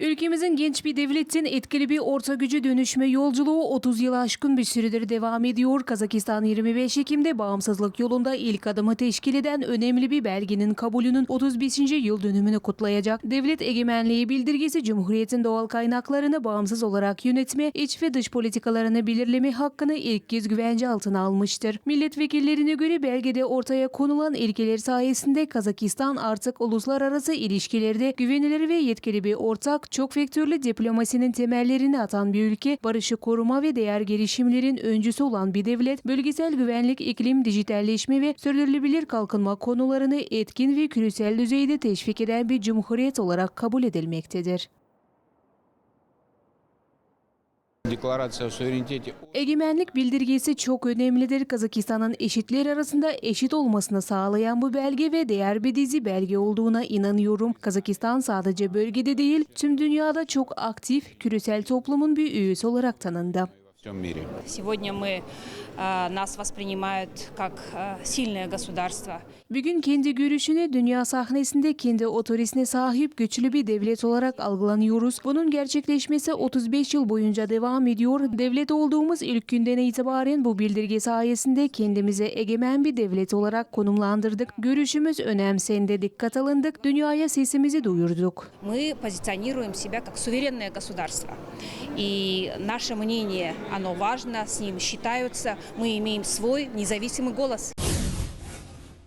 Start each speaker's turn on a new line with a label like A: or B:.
A: Ülkemizin genç bir devletin etkili bir orta gücü dönüşme yolculuğu 30 yıl aşkın bir süredir devam ediyor. Kazakistan 25 Ekim'de bağımsızlık yolunda ilk adımı teşkil eden önemli bir belgenin kabulünün 35. yıl dönümünü kutlayacak. Devlet egemenliği bildirgesi Cumhuriyet'in doğal kaynaklarını bağımsız olarak yönetme, iç ve dış politikalarını belirleme hakkını ilk kez güvence altına almıştır. Milletvekillerine göre belgede ortaya konulan ilkeler sayesinde Kazakistan artık uluslararası ilişkilerde güvenilir ve yetkili bir ortak, çok vektörlü diplomasinin temellerini atan bir ülke, barışı koruma ve değer gelişimlerin öncüsü olan bir devlet, bölgesel güvenlik, iklim, dijitalleşme ve sürdürülebilir kalkınma konularını etkin ve küresel düzeyde teşvik eden bir cumhuriyet olarak kabul edilmektedir.
B: Deklarasyon.
A: Egemenlik bildirgesi çok önemlidir. Kazakistan'ın eşitler arasında eşit olmasını sağlayan bu belge ve değer bir dizi belge olduğuna inanıyorum. Kazakistan sadece bölgede değil, tüm dünyada çok aktif, küresel toplumun bir üyesi olarak tanındı.
B: во всем мире.
C: Сегодня мы, э, нас воспринимают как э, сильное государство.
A: Bugün kendi görüşüne dünya sahnesinde kendi otorisine sahip güçlü bir devlet olarak algılanıyoruz. Bunun gerçekleşmesi 35 yıl boyunca devam ediyor. Devlet olduğumuz ilk günden itibaren bu bildirge sayesinde kendimize egemen bir devlet olarak konumlandırdık. Görüşümüz önemsendi, dikkat alındık, dünyaya sesimizi duyurduk.
C: Мы позиционируем себя как суверенное государство. И наше мнение, оно важно, с ним считаются. Мы имеем свой независимый голос.